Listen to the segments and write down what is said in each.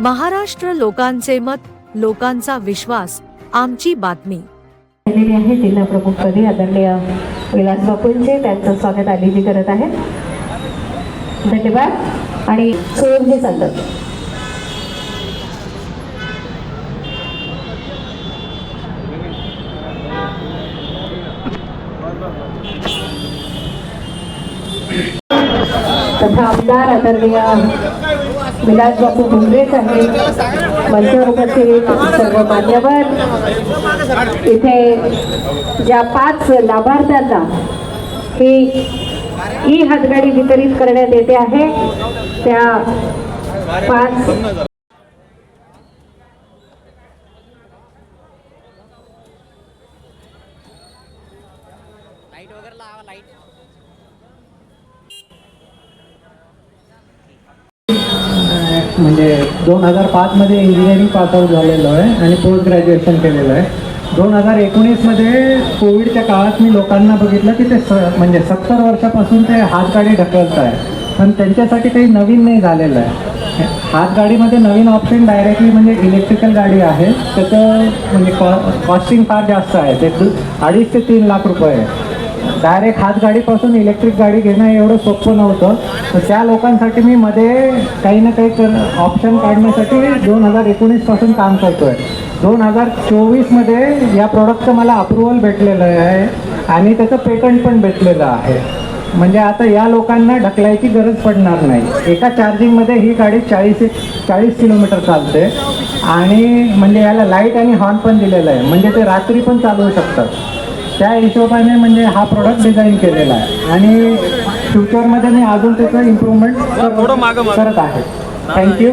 महाराष्ट्र लोकांचे मत लोकांचा विश्वास आमची बातमी. आलेली आहे जिल्हा प्रमुख पदी आदरणीय विलास बापूंचे. त्यांचं स्वागत आलेली करत आहे. धन्यवाद. आणि सोयम हे चालतात तथा आमदार आदरणीय विलास बापू भुमरे साहेब मंचावर उपस्थित सर्व मान्यवर. इथे ज्या पाच लाभार्थ्यांना ही ई हातगाडी वितरित करण्यात येते आहे त्या पाच लाइट वगैरे लावा लाइट म्हणजे दोन हजार पाचमध्ये इंजिनिअरिंग पासआउट झालेलो आहे आणि पोस्ट ग्रॅज्युएशन केलेलं आहे. दोन हजार एकोणीसमध्ये कोविडच्या काळात मी लोकांना बघितलं की ते स म्हणजे सत्तर वर्षापासून ते हातगाडी ढकलत आहे. पण त्यांच्यासाठी काही नवीन नाही झालेलं आहे. हातगाडीमध्ये नवीन ऑप्शन डायरेक्टली म्हणजे इलेक्ट्रिकल गाडी आहे. त्याचं म्हणजे कॉ कॉस्टिंग फार जास्त आहे. ते अडीच ते तीन लाख रुपये आहे. डायरेक्ट हातगाडीपासून इलेक्ट्रिक गाडी घेणं एवढं सोपं नव्हतं. तर त्या लोकांसाठी मी मध्ये काही ना काही कर ऑप्शन काढण्यासाठी दोन हजार एकोणीसपासून काम करतो आहे दोन हजार चोवीसमध्ये या प्रोडक्टचं मला अप्रुव्हल भेटलेलं आहे आणि त्याचं पेटंट पण भेटलेलं आहे. म्हणजे आता या लोकांना ढकलायची गरज पडणार नाही. एका चार्जिंगमध्ये ही गाडी चाळीस चाळीस किलोमीटर चालते. आणि म्हणजे याला लाइट आणि हॉर्न पण दिलेलं आहे. म्हणजे ते रात्री पण चालवू शकतात. त्या हिशोबाने म्हणजे हा प्रोडक्ट डिझाईन केलेला आहे. आणि फ्युचरमध्ये मी अजून त्याचं इम्प्रूव्हमेंट करत आहे. थँक्यू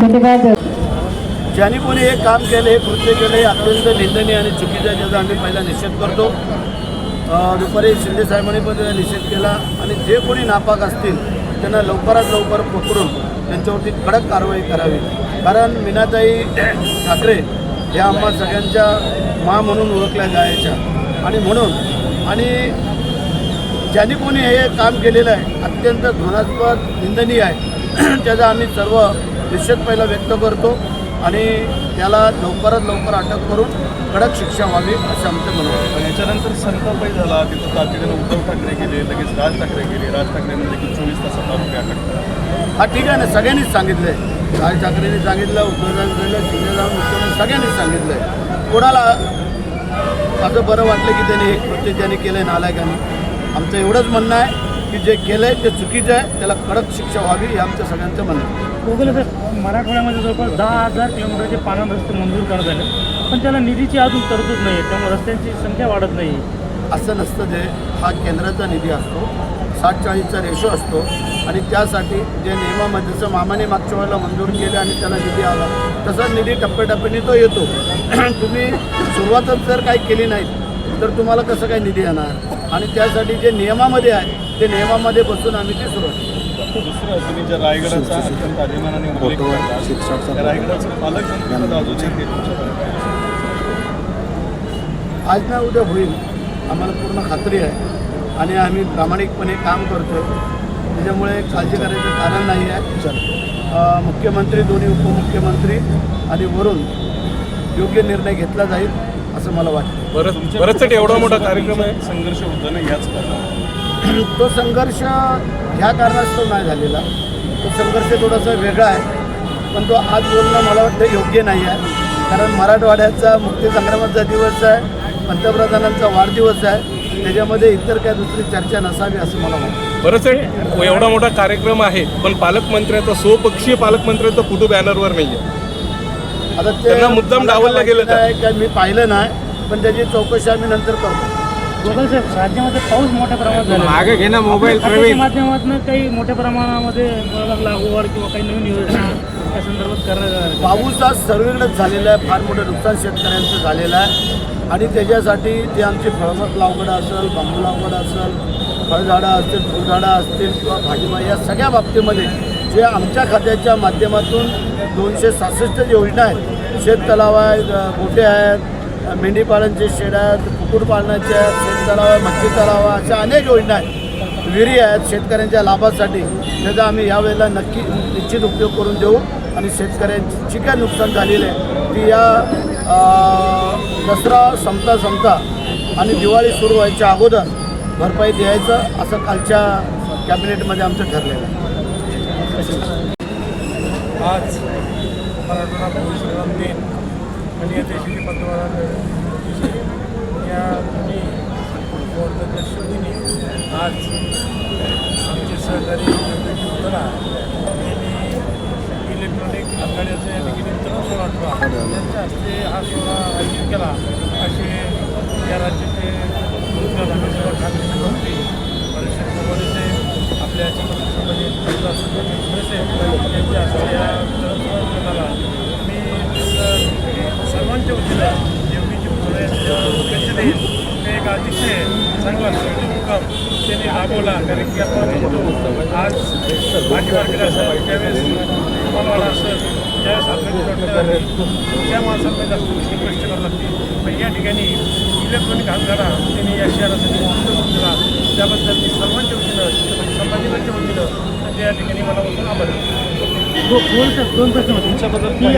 धन्यवाद. ज्यांनी कोणी हे काम केलं हे कृत्य केलं हे अत्यंत निंदनीय आणि चुकीचं आहे ज्याचा आम्ही पहिला निषेध करतो. दुपारी शिंदे साहेबांनी पण त्याचा निषेध केला. आणि जे कोणी नापाक असतील त्यांना लवकरात लवकर पकडून त्यांच्यावरती कडक कारवाई करावी. कारण मीनाताई ठाकरे ह्या आम्हा सगळ्यांच्या मा म्हणून ओळखल्या जायच्या. आणि म्हणून आणि ज्यांनी कोणी हे काम केलेलं आहे अत्यंत घृणास्पद निंदनीय आहे. त्याचा आम्ही सर्व निश्चित पहिला व्यक्त करतो. आणि त्याला लवकरात लवकर अटक करून कडक शिक्षा व्हावी असं आमचं म्हणणं आहे. पण याच्यानंतर संतापही झाला. तिथं तातडीनं उद्धव ठाकरे गेले लगेच राज ठाकरे गेले. राज ठाकरेंनी देखील चोवीस तासात आरोपी अटक हा ठीक आहे ना सगळ्यांनीच सांगितलं. आहे राज ठाकरेंनी सांगितलं उद्धव ठाकरेंनी शिंदे साहेब मुख्यमंत्री सगळ्यांनीच सांगितलं. आहे कोणाला असं बरं वाटलं की त्यांनी हे कृत्य ज्यांनी केलं आहे नालायकांनी? आमचं एवढंच म्हणणं आहे. की जे केलं आहे ते चुकीचं आहे. त्याला कडक शिक्षा व्हावी हे आमचं सगळ्यांचं म्हणणं आहे. गुगल सर मराठवाड्यामध्ये जवळपास दहा हजार किलोमीटरचे पाणंद रस्ते मंजूर करण्यात आले. पण त्याला निधीची अजून तरतूद नाही त्यामुळे रस्त्यांची संख्या वाढत नाही असं नसतं ते हा केंद्राचा निधी असतो साठ चाळीसचा रेशो असतो आणि त्यासाठी जे नियमामध्ये जसं मामाने मागच्या वेळेला मंजूर केले आणि त्याला निधी आला तसा निधी टप्प्याटप्प्याने तो येतो. तुम्ही सुरुवातच जर काही केली नाही तर तुम्हाला कसं काय निधी येणार? आणि त्यासाठी जे नियमामध्ये आहे ते नियमामध्ये बसून आम्ही ते सुरुवात केली. दुसरं तुम्ही ज्या रायगडाचा अत्यंत अभिमानाने उल्लेख करता, त्या रायगडाचं अजूनही तुमच्यापर्यंत आज ना उद्या होईल आम्हाला पूर्ण खात्री आहे. आणि आम्ही प्रामाणिकपणे काम करतो त्याच्यामुळे काळजी करायचं कारण नाही आहे. अ, मुख्यमंत्री दोन्ही उपमुख्यमंत्री आणि वरून योग्य निर्णय घेतला जाईल असं मला वाटतं. बरंच बरंचसाठी एवढा मोठा कार्यक्रम आहे. संघर्ष होतो ना याच कारणामुळे? तो संघर्ष ह्या कारणास्तव नाही झालेला. तो संघर्ष थोडासा वेगळा आहे. पण तो आज बोलणं मला वाटतं योग्य नाही आहे. कारण मराठवाड्याचा मुक्तीसंग्रामाचा दिवस आहे पंतप्रधानांचा वाढदिवस आहे. त्याच्यामध्ये इतर काय दुसरी चर्चा नसावी असं मला वाटतं. बरंच आहे. एवढा मोठा कार्यक्रम आहे पण पालकमंत्र्याचा स्वपक्षीय पालकमंत्र्याचा फोटो बॅनरवर नाही आहे आता त्यांना मुद्दाम डावललं गेलं काय मी पाहिलं नाही. पण त्याची चौकशी आम्ही नंतर करतो. गुगल सर राज्यामध्ये पाऊस मोठ्या प्रमाणात झाला. मागे घे ना मोबाईल माध्यमातून काही मोठ्या प्रमाणामध्ये लागवड किंवा काही नवीन योजना त्या संदर्भात करण्यात येणार आहेत. पाऊस आज सर्वीकडेच झालेला आहे फार मोठं नुकसान शेतकऱ्यांचं झालेलं आहे. आणि त्याच्यासाठी जे आमची फळबाग लागवड असेल बांबू लागवड असेल फळझाडं असतील फुलझाडं असतील किंवा भाजीपाला या सगळ्या बाबतीमध्ये जे आमच्या खात्याच्या माध्यमातून दोनशे सहासष्ट योजना आहेत शेततलाव आहेत अ, गोटे आहेत मेंढीपालनचे शेड आहेत कुक्कुटपालनाचे आहेत शेततलाव आहे मच्छी तलाव आहे अशा अनेक योजना आहेत. विहिरी आहेत शेतकऱ्यांच्या लाभासाठी. त्याचा आम्ही यावेळेला नक्की निश्चित उपयोग करून देऊ आणि शेतकऱ्यांची जी काय नुकसान झालेलं आहे ती या दसरा संपता संपता आणि दिवाळी सुरू व्हायच्या अगोदर भरपाई द्यायचं असं कालच्या कॅबिनेटमध्ये आमचं ठरलेलं आहे. आज मराठवाडा दिन. आणि या देशाची पंतप्रधान या मी वर्धाच्या पार्श्वभूमीने आज आमचे सहकारी योगेश उत्तरा यांनी इलेक्ट्रॉनिक आघाड्याचं या ठिकाणी वितरण सोहळा ठेवला त्यांच्या हस्ते हा सोहळा आयोजित केला. असे या राज्याचे रोजगार धर्मेश्वर ठाकरे मंत्री परिषद मोबाईलचे आपल्या चित्रपटामध्ये यांच्या हस्ते या वितरण सोहळा करण्यात आला मी तर सर्वांच्या वतीनं योगीजी उत्तरा यांच्या देईल हे सर्व अतिशय उपक्रम त्यांनी राबवला. कारण की आपण म्हणतो आज भाजी मार्केट असेल त्यावेळेस मालवाडा असेल त्यावेळेस आपल्याला त्या माणसांना जास्त गोष्टी कष्ट करावं लागते पण या ठिकाणी इलेक्ट्रॉनिक हातगाडा त्यांनी या शहरासाठी उपयोग केला त्याबद्दल मी सर्वांच्या वतीनं छत्रपती वतीनं त्या ठिकाणी मला बसून आभार दोन प्रश्न तुमच्याबद्दल